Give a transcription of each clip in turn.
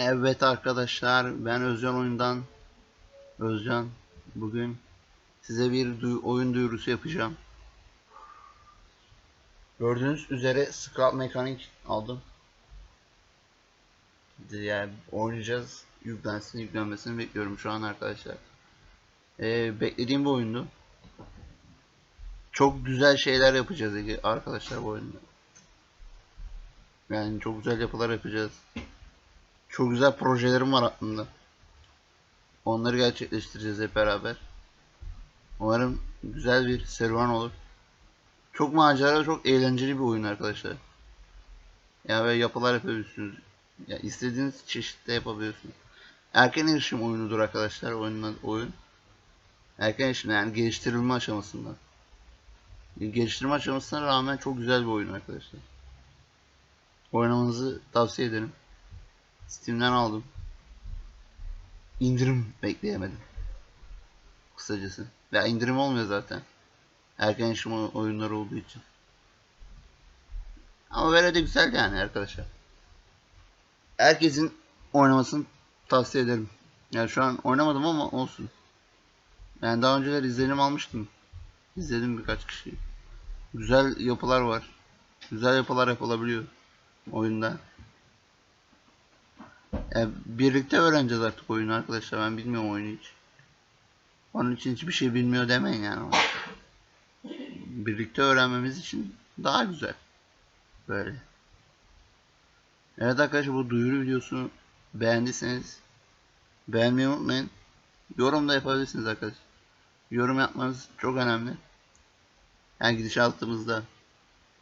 Evet arkadaşlar ben Özcan oyundan Özcan bugün size bir duy- oyun duyurusu yapacağım. Gördüğünüz üzere Scrap Mechanic aldım. Yani oynayacağız. Yüklensin yüklenmesini bekliyorum şu an arkadaşlar. Ee, beklediğim bu oyundu. Çok güzel şeyler yapacağız arkadaşlar bu oyunda. Yani çok güzel yapılar yapacağız. Çok güzel projelerim var aklımda. Onları gerçekleştireceğiz hep beraber. Umarım güzel bir serüven olur. Çok macera, çok eğlenceli bir oyun arkadaşlar. Ya ve yapılar yapabiliyorsunuz. Ya istediğiniz çeşitte yapabiliyorsunuz. Erken erişim oyunudur arkadaşlar oyunun oyun. Erken erişim yani geliştirilme aşamasında. Geliştirme aşamasına rağmen çok güzel bir oyun arkadaşlar. Oynamanızı tavsiye ederim. Steam'den aldım. İndirim bekleyemedim. Kısacası. Ya indirim olmuyor zaten. Erken yaşım oy- oyunları olduğu için. Ama böyle de güzel yani arkadaşlar. Herkesin oynamasını tavsiye ederim. Yani şu an oynamadım ama olsun. Yani daha önceler izlenim almıştım. İzledim birkaç kişi. Güzel yapılar var. Güzel yapılar yapılabiliyor oyunda. Yani birlikte öğreneceğiz artık oyunu arkadaşlar. Ben bilmiyorum oyunu hiç. Onun için hiçbir şey bilmiyor demeyin yani. Birlikte öğrenmemiz için daha güzel. Böyle. Evet arkadaşlar bu duyuru videosunu beğendiyseniz beğenmeyi unutmayın. Yorum da yapabilirsiniz arkadaşlar. Yorum yapmanız çok önemli. Yani gidişatımızda.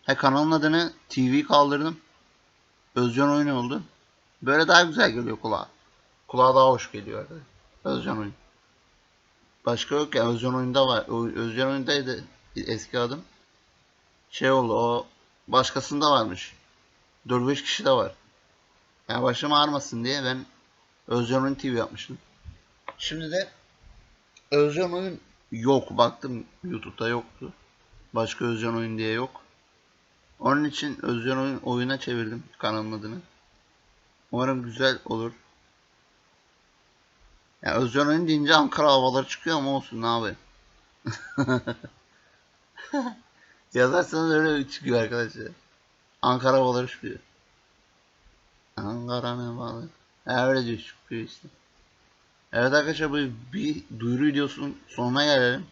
Ha kanalın adını TV kaldırdım. Özcan oyunu oldu. Böyle daha güzel geliyor kulağa. Kulağa daha hoş geliyor arkadaşlar. Özcan oyun. Başka yok ya Özcan oyunda var. Özcan oyundaydı eski adım. Şey oldu o başkasında varmış. 4-5 kişi de var. Yani başım ağrımasın diye ben Özcan Oyun TV yapmıştım. Şimdi de Özcan Oyun yok. Baktım YouTube'da yoktu. Başka Özcan Oyun diye yok. Onun için Özcan Oyun oyuna çevirdim kanalın adını. Umarım güzel olur. Ya Özcan Oyun deyince Ankara havaları çıkıyor ama olsun ne abi. Yazarsanız öyle çıkıyor arkadaşlar. Ankara havaları çıkıyor. Ankara ne bağlı? Ha, öyle diyor çıkıyor işte. Evet arkadaşlar bu bir duyuru videosunun sonuna gelelim.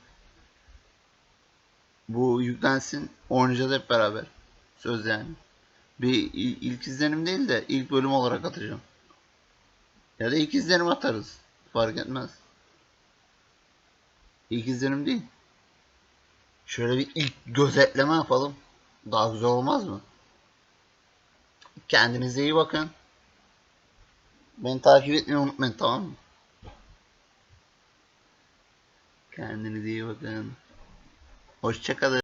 Bu yüklensin oynayacağız hep beraber. Söz yani. Bir il- ilk izlenim değil de ilk bölüm olarak atacağım. Ya da ilk izlenim atarız. Fark etmez. İlk izlenim değil. Şöyle bir ilk gözetleme yapalım. Daha güzel olmaz mı? Kendinize iyi bakın. Beni takip etmeyi unutmayın tamam mı? Kendinize iyi bakın. Hoşçakalın.